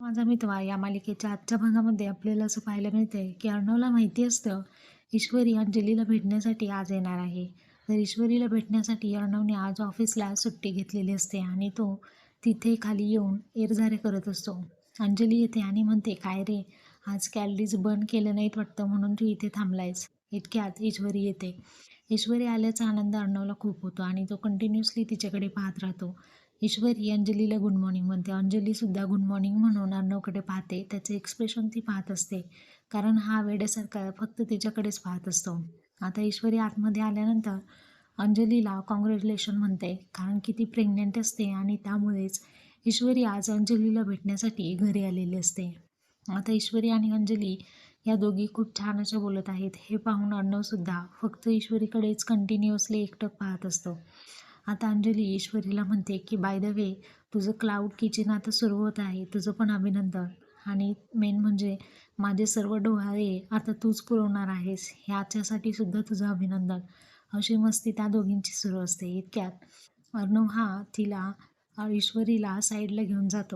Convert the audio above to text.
माझा मित्र या मालिकेच्या आजच्या भागामध्ये आपल्याला असं पाहायला मिळतंय की अर्णवला माहिती असतं ईश्वरी अंजलीला भेटण्यासाठी आज येणार आहे. तर ईश्वरीला भेटण्यासाठी अर्णवने आज ऑफिसला सुट्टी घेतलेली असते आणि तो तिथे खाली येऊन एरझारे करत असतो. अंजली येते आणि म्हणते काय रे आज कॅलरीज बर्न केलं नाहीत वाटतं म्हणून तू इथे थांबलायस. इतक्यात ईश्वरी येते. ईश्वरी आल्याचा आनंद अर्णवला खूप होतो आणि तो कंटिन्युअसली तिच्याकडे पाहत राहतो. ईश्वरी अंजलीला गुड मॉर्निंग म्हणते. अंजलीसुद्धा गुड मॉर्निंग म्हणून अर्णवकडे पाहते. त्याचे एक्सप्रेशन ती पाहत असते. कारण हा वेड्यासारखा फक्त तिच्याकडेच पाहत असतो. आता ईश्वरी आतमध्ये आल्यानंतर अंजलीला कॉंग्रॅच्युलेशन म्हणते. कारण की ती प्रेग्नंट असते आणि त्यामुळेच ईश्वरी आज अंजलीला भेटण्यासाठी घरी आलेली असते. आता ईश्वरी आणि अंजली या दोघी खूप छान अशा बोलत आहेत. हे पाहून अर्णवसुद्धा फक्त ईश्वरीकडेच कंटिन्युअसली एकटक पाहत असतो. आता अंजली ईश्वरीला म्हणते की बाय द वे तुझं क्लाउड किचन आता सुरू होत आहे तुझं पण अभिनंदन. आणि मेन म्हणजे माझे सर्व डोहाळे आता तूच पुरवणार आहेस ह्याच्यासाठी सुद्धा तुझं अभिनंदन. अशी मस्ती त्या दोघींची सुरू असते इतक्यात. अर्णव हा तिला ईश्वरीला साईडला घेऊन जातो.